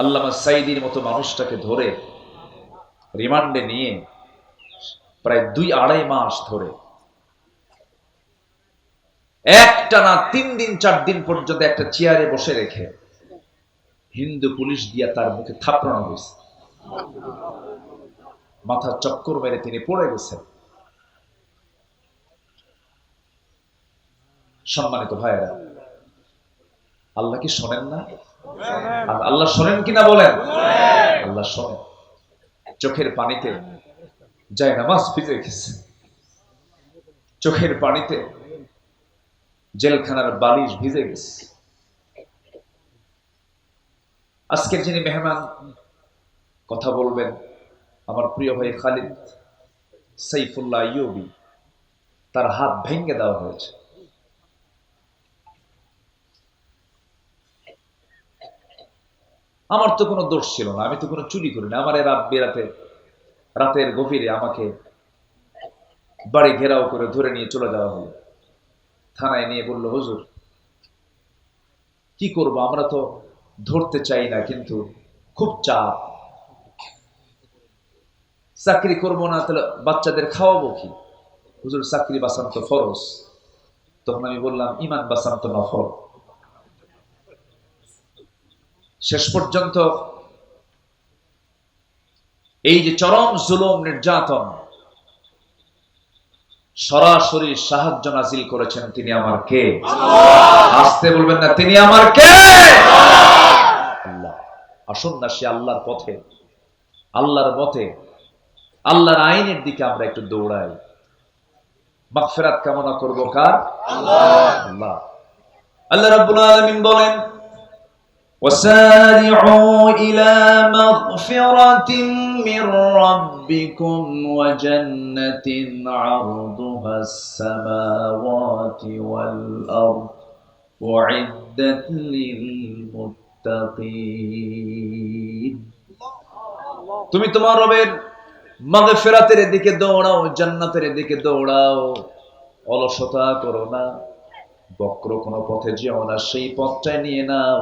আল্লামা সাইদির মতো মানুষটাকে ধরে রিমান্ডে নিয়ে প্রায় দুই আড়াই মাস ধরে একটা না তিন দিন, চার দিন পর্যন্ত একটা চেয়ারে বসে রেখে হিন্দু পুলিশ দিয়া তার মুখে থাপড়ানো হয়েছে। মাথার চক্কর মেরে তিনি পড়ে গেছেন। সম্মানিত ভাইয়েরা, আল্লাহ কি শোনেন না? আল্লাহ শোনেন কিনা বলেন? আল্লাহ শোনেন। চোখের পানিতে যায় নামাজ ভিজে গেছে। চোখের পানিতে জেলখানার বালিশ ভিজে গেছে। আজকের যিনি মেহমান কথা বলবেন আমার প্রিয় ভাই খালিদ সাইফুল্লাহ ইউবি তার হাত ভেঙে দেওয়া হয়েছে। আমার তো কোনো দোষ ছিল না, আমি তো কোনো চুরি করি না আমার রাত বেরাতে, রাতের গভীরে আমাকে বাড়ি ঘেরাও করে ধরে নিয়ে চলে যাওয়া হলো। থানায় নিয়ে বলল, হুজুর, কি করব? আমরা তো ধরতে চাই না, কিন্তু খুব চাপ। চাকরি করব না, তাহলে বাচ্চাদের খাওয়াবো কি? হুজুর, চাকরি বাঁচানো তো ফরজ। তখন আমি বললাম, ইমান বাঁচানো তো নফল। শেষ পর্যন্ত এই যে চরম জুলুম নির্যাতন সরাসরি সাহায্য নাজিল করেছেন তিনি আমার কে? আসতে বলবেন না তিনি আমার কে? আল্লাহ। আসুন না সে আল্লাহর পথে আল্লাহর মতে আল্লাহর আইনের দিকে আমরা একটু দৌড়াই। মাগফিরাত কামনা করব কার? আল্লাহ। আল্লাহ রাব্বুল আলামিন বলেন وسارعوا إلى مغفرة من ربكم وجنة عرضها السماوات والأرض أعدت للمتقين তুমি তোমার রবের মাগফিরাতের দিকে দৌড়াও জান্নাতের দিকে দৌড়াও অলসতা করো না বক্র কোনো পথে যেও না সেই পথটাই নিয়ে নাও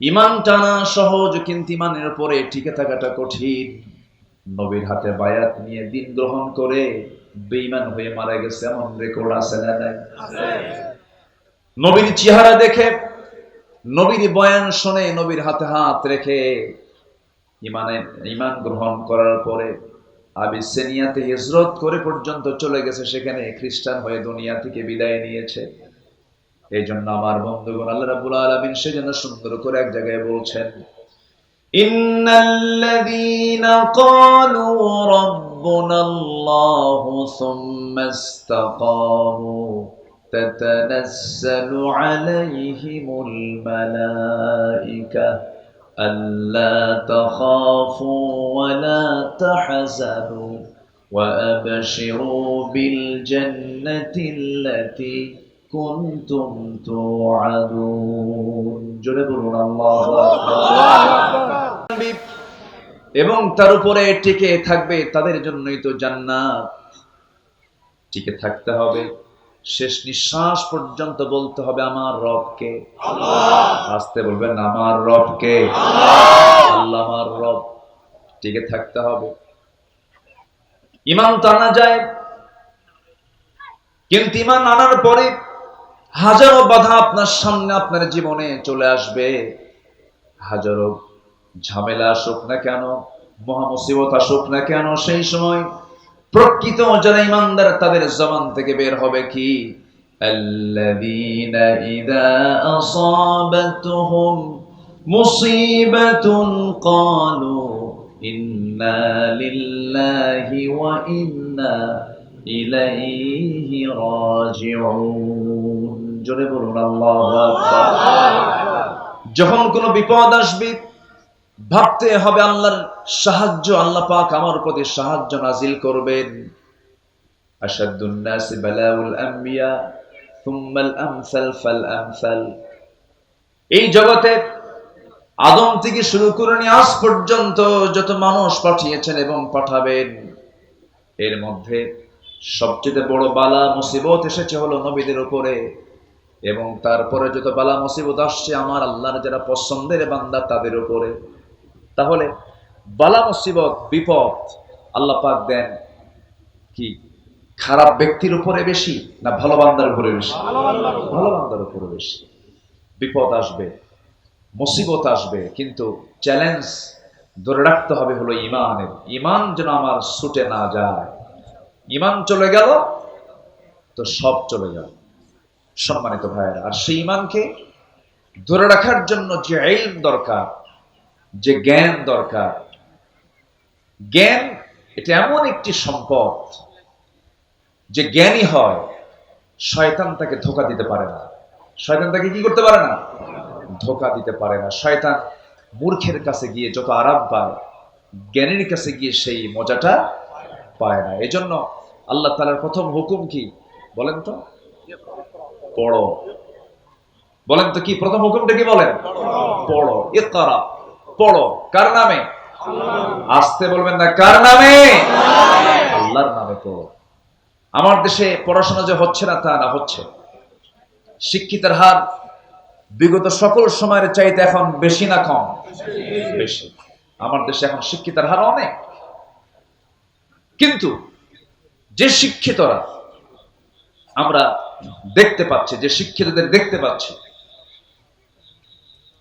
ইমান টানা সহজ, কিন্তু ইমানের উপরে টিকে থাকাটা কঠিন। নবীর হাতে বায়াত নিয়ে দিন গ্রহণ করে বেঈমান হয়ে মারা গেছে, এমন রেকর্ড আছে না নাই? নবীর চেহারা দেখে, নবীর বয়ান শুনে নবীর হাতে হাত রেখে ইমানে, ইমান গ্রহণ করার পরে আবিসেনিয়াতে হিজরত করে পর্যন্ত চলে গেছে, সেখানে খ্রিস্টান হয়ে দুনিয়া থেকে বিদায় নিয়েছে। এই জন্য আমার বন্ধুগণ আল্লাহ রাব্বুল আলামিন সেজন্য সুন্দর করে এক জায়গায় বলছেন ইন্নাল্লাযীনা ক্বালু রাব্বুনাল্লাহু সুম্মা ইসতাকামু تتنزل عليهم الملائكة ألا تخافوا ولا تحزنوا وأبشروا بالجنة التي কুনতুম তুআদুন জোরে বলুন আল্লাহু আকবার। এবং তার উপরে টিকে থাকবে তাদের জন্যই তো জান্নাত। টিকে থাকতে হবে। শেষ নিঃশ্বাস পর্যন্ত বলতে হবে আমার রবকে। আস্তে বলবেন আমার রবকে। আল্লাহ আমার রব। টিকে থাকতে হবে। ইমান তো আনা যায়। কিন্তু ইমান আনার পরে হাজারো বাধা আপনার সামনে আপনার জীবনে চলে আসবে হাজারো ঝামেলা আসুক না কেন মহামুসিবত আসুক না কেন সেই সময় প্রকৃত যারা ইমানদার তাদের জবান থেকে বের হবে কি الذين إذا أصابتهم مصيبة قالوا إنا لله وإنا إليه راجعون জোরে বলুন, আল্লাহু যখন কোনো বিপদ আসবে, ভাবতে হবে আল্লাহর সাহায্য, আল্লাহ পাক আমার প্রতি সাহায্য নাজিল করবেন। আসাদুন বালাউল আম্বিয়া থুম্মাল আমসাল ফাল আমসাল। এই জগতে আদম থেকে শুরু করে নিয়ে আজ পর্যন্ত যত মানুষ পাঠিয়েছেন এবং পাঠাবেন, এর মধ্যে সবচেয়ে বড় বালা, মুসিবত এসেছে হলো নবীদের উপরে। এবং তারপরে যত বালা মুসিবত আসছে আমার আল্লাহর যারা পছন্দের বান্দা তাদের উপরে। তাহলে বালা মুসিবত বিপদ আল্লাহ পাক দেন কি? খারাপ ব্যক্তির উপরে বেশি না ভালো বান্দার উপরে বেশি? ভালো বান্দার উপরে। বেশি। বিপদ আসবে মুসিবত আসবে কিন্তু চ্যালেঞ্জ ধরে রাখতে হবে হলো ইমানের। ইমান যেন আমার ছুটে না যায়। ইমান চলে গেল তো সব চলে গেল। সম্মানিত ভাইয়েরা, আর সেই ইমানকে ধরে রাখার জন্য যে ইলম দরকার, যে জ্ঞান দরকার, জ্ঞান এটা এমন একটি সম্পদ যে জ্ঞানী হয়, শয়তান তাকে ধোকা দিতে পারে না। শয়তান তাকে কি করতে পারে না? ধোকা দিতে পারে না। শয়তান মূর্খের কাছে গিয়ে যত আরাম পায়, জ্ঞানীর কাছে গিয়ে সেই মজাটা পায় না। এজন্য আল্লাহ তালার প্রথম হুকুম কি? বলেন তো। পড়ো। বলেন তো কি, প্রথম হুকুমটা কি বলেন? পড়ো। এ করা পড়ো। কার নামে? আসতে বলবেন না, কার নামে? আল্লাহর নামে পড়ো। আমার দেশে পড়াশোনা যে হচ্ছে না, তা না হচ্ছে। শিক্ষিতের হার বিগত সকল সময়ের চাইতে এখন বেশি না কম? বেশি। আমার দেশে এখন শিক্ষিতের হার অনেক। কিন্তু যে শিক্ষিতরা, আমরা দেখতে পাচ্ছি যে শিক্ষিতদের দেখতে পাচ্ছি।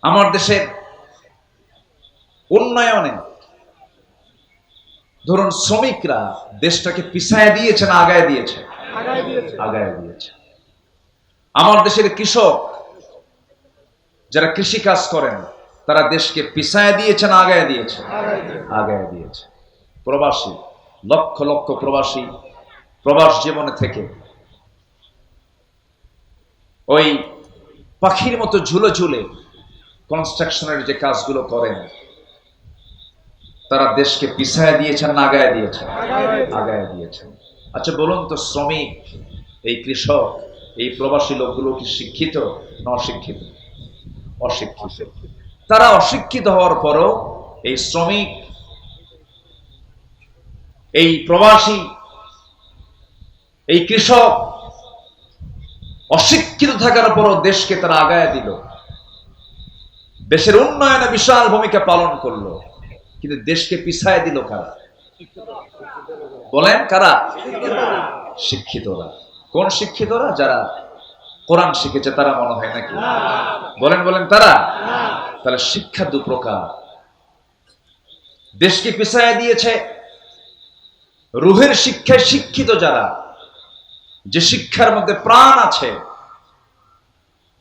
আমার দেশের উন্নয়নে ধরুন শ্রমিকরা দেশটাকে পিছায় দিয়েছে না আগায় দিয়েছে? আগায় দিয়েছে। আমার দেশের কৃষক যারা কৃষি কাজ করেন তারা দেশকে পিছায় দিয়েছে না আগায় দিয়েছে। আগায় দিয়েছে। প্রবাসী লক্ষ লক্ষ প্রবাসী প্রবাস জীবনে থেকে ওই পাখির মতো ঝুলে ঝুলে কনস্ট্রাকশনের যে কাজগুলো করেন, তারা দেশকে পিছায় দিয়েছেন না আগায় দিয়েছেন। আগায় দিয়েছেন। আচ্ছা বলুন তো, শ্রমিক, এই কৃষক, এই প্রবাসী লোকগুলো কি শিক্ষিত না অশিক্ষিত? অশিক্ষিত। তারা অশিক্ষিত হওয়ার পরও এই শ্রমিক, এই প্রবাসী, এই কৃষক অশিক্ষিত থাকার পরও দেশকে তারা আগায় দিল। দেশের উন্নয়নে বিশাল ভূমিকা পালন করল। কিন্তু দেশকে পিছায় দিল কারা? বলেন কারা? শিক্ষিতরা। কোন শিক্ষিতরা? যারা কোরআন শিখেছে, তারা মনে হয় নাকি? বলেন বলেন তারা? তাহলে শিক্ষা দু প্রকার। দেশকে পিছায় দিয়েছে, রুহের শিক্ষায় শিক্ষিত যারা যে শিক্ষার মধ্যে প্রাণ আছে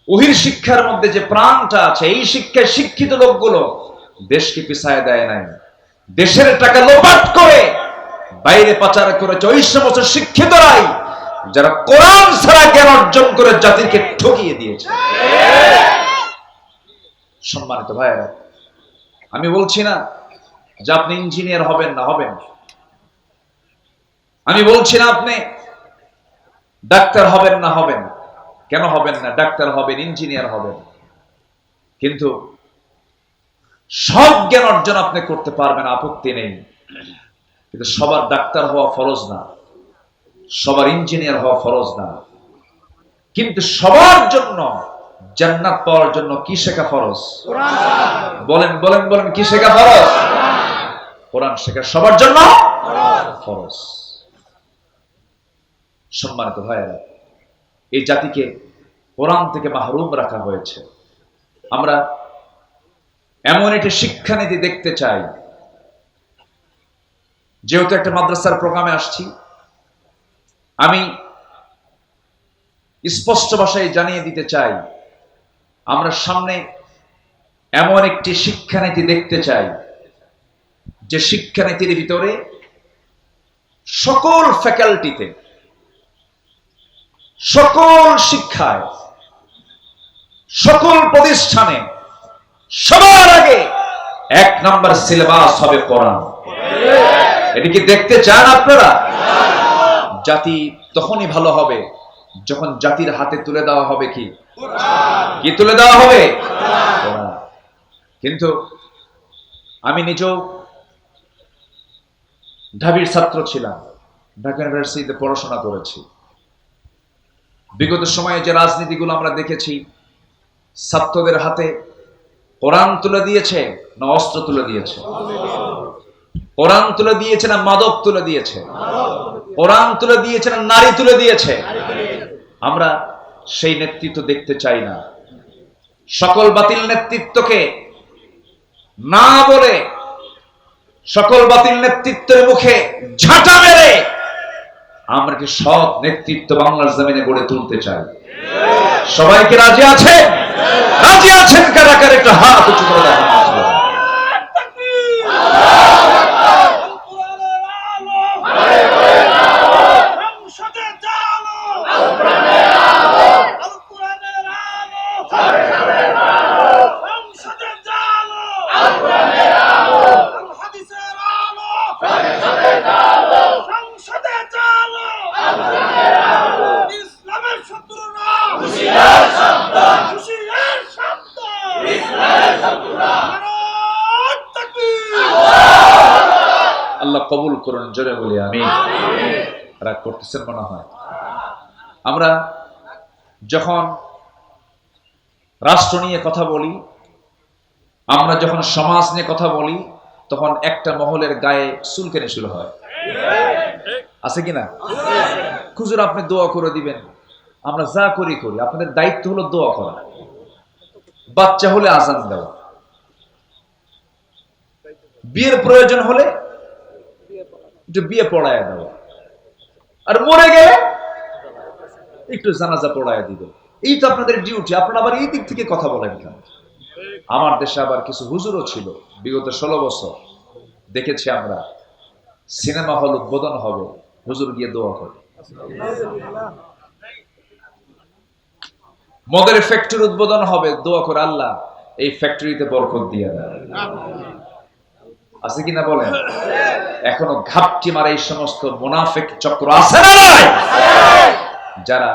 ওহির শিক্ষার মধ্যে যে প্রাণটা আছে, এই শিক্ষায় শিক্ষিত লোকগুলো দেশকে পিছায় দেয় নাই। দেশের টাকা লোপাট করে বাইরে পাচার করেছে ওই সমস্ত শিক্ষিতরাই, যারা কোরআন ছাড়া জ্ঞান অর্জন করে জাতিকে ঠকিয়ে দিয়েছে। সম্মানিত ভাইয়েরা, আমি বলছি না যে আপনি ইঞ্জিনিয়ার হবেন না, হবেন। আমি বলছি না আপনি ডাক্তার হবেন না হবেন? কেন হবেন না? ডাক্তার হবেন, ইঞ্জিনিয়ার হবেন। কিন্তু সব জ্ঞান অর্জন আপনি করতে পারবেন, আপত্তি নেই। কিন্তু সবার ডাক্তার হওয়া ফরজ না। সবার ইঞ্জিনিয়ার হওয়া ফরজ না। কিন্তু সবার জন্য জান্নাত পাওয়ার জন্য কি শেখা ফরজ? বলেন বলেন বলেন, কি শেখা ফরজ? কোরআন শেখা সবার জন্য ফরজ। সম্মানিত ভাইয়েরা এই জাতিকে কোরআন থেকে মাহরুম রাখা হয়েছে। আমরা এমন একটি শিক্ষানীতি দেখতে চাই। যেহেতু একটা মাদ্রাসার প্রোগ্রামে আসছি, আমি স্পষ্ট ভাষায় জানিয়ে দিতে চাই, আমরা সামনে এমন একটি শিক্ষানীতি দেখতে চাই, যে শিক্ষানীতির ভিতরে সকল ফ্যাকাল্টিতে সকল শিক্ষায়, সকল প্রতিষ্ঠানে সবার আগে এক নাম্বার সিলেবাস হবে কোরআন। এটি কি দেখতে চান আপনারা? জাতি তখনই ভালো হবে যখন জাতির হাতে তুলে দেওয়া হবে কি? কি তুলে দেওয়া হবে? কিন্তু আমি নিজেও ঢাবির ছাত্র ছিলাম, ঢাকা ইউনিভার্সিটিতে পড়াশোনা করেছি। বিগত সময়ে যে রাজনীতিগুলো আমরা দেখেছি ছাত্রদের হাতে কোরআন তুলে দিয়েছে না অস্ত্র তুলে দিয়েছে? কোরআন তুলে দিয়েছে না মাদক তুলে দিয়েছে? কোরআন তুলে দিয়েছে না নারী তুলে দিয়েছে? আমরা সেই নেতৃত্ব দেখতে চাই না। সকল বাতিল নেতৃত্বকে না বলে সকল বাতিল নেতৃত্বের মুখে ঝাঁটা মেরে আমরা কি সৎ নেতৃত্ব বাংলার জমিনে গড়ে তুলতে চাই। সবাইকে রাজি আছে রাজি আছেন কারা কার? একটা হাত উঁচু করুন জোরে বলি আমি রাগ করতেছেন মনে হয়। আমরা যখন রাষ্ট্র নিয়ে কথা বলি আমরা যখন সমাজ নিয়ে কথা বলি তখন একটা মহলের গায়ে চুলকেনে শুরু হয়। আছে কি না? খুচুর আপনি দোয়া করে দিবেন। আমরা যা করি করি। আপনাদের দায়িত্ব হলো দোয়া করা। বাচ্চা হলে আজান দেওয়া। বিয়ের প্রয়োজন হলে একটু বিয়ে পড়ায় দেওয়া আর মরে গেলে একটু জানাজা পড়ায় দিবে এই তো আপনাদের ডিউটি আপনারা আবার এই দিক থেকে কথা বলেন কেন আমার দেশে আবার কিছু হুজুরও ছিল বিগত ষোলো বছর। দেখেছি আমরা সিনেমা হল উদ্বোধন হবে হুজুর গিয়ে দোয়া করে মদের ফ্যাক্টরি উদ্বোধন হবে দোয়া করে আল্লাহ, এই ফ্যাক্টরিতে বরকত দিয়ে দেয় আছে কিনা বলেন? এখনও ঘাপটি মারা এই সমস্ত মোনাফেক চক্র আছে না নাই? যারা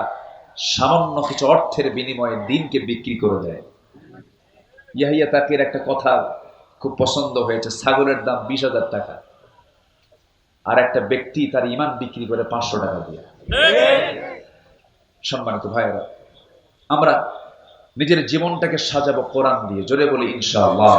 সামান্য কিছু অর্থের বিনিময়ে দিনকে বিক্রি করে দেয়। ইয়াহিয়া তাকের একটা কথা খুব পছন্দ হয়েছে ছাগলের দাম বিশ হাজার টাকা। আর একটা ব্যক্তি তার ইমান বিক্রি করে পাঁচশো টাকা দিয়ে। সম্মানিত ভাইয়েরা আমরা নিজের জীবনটাকে সাজাবো কোরআন দিয়ে জোরে বলি ইনশাআল্লাহ।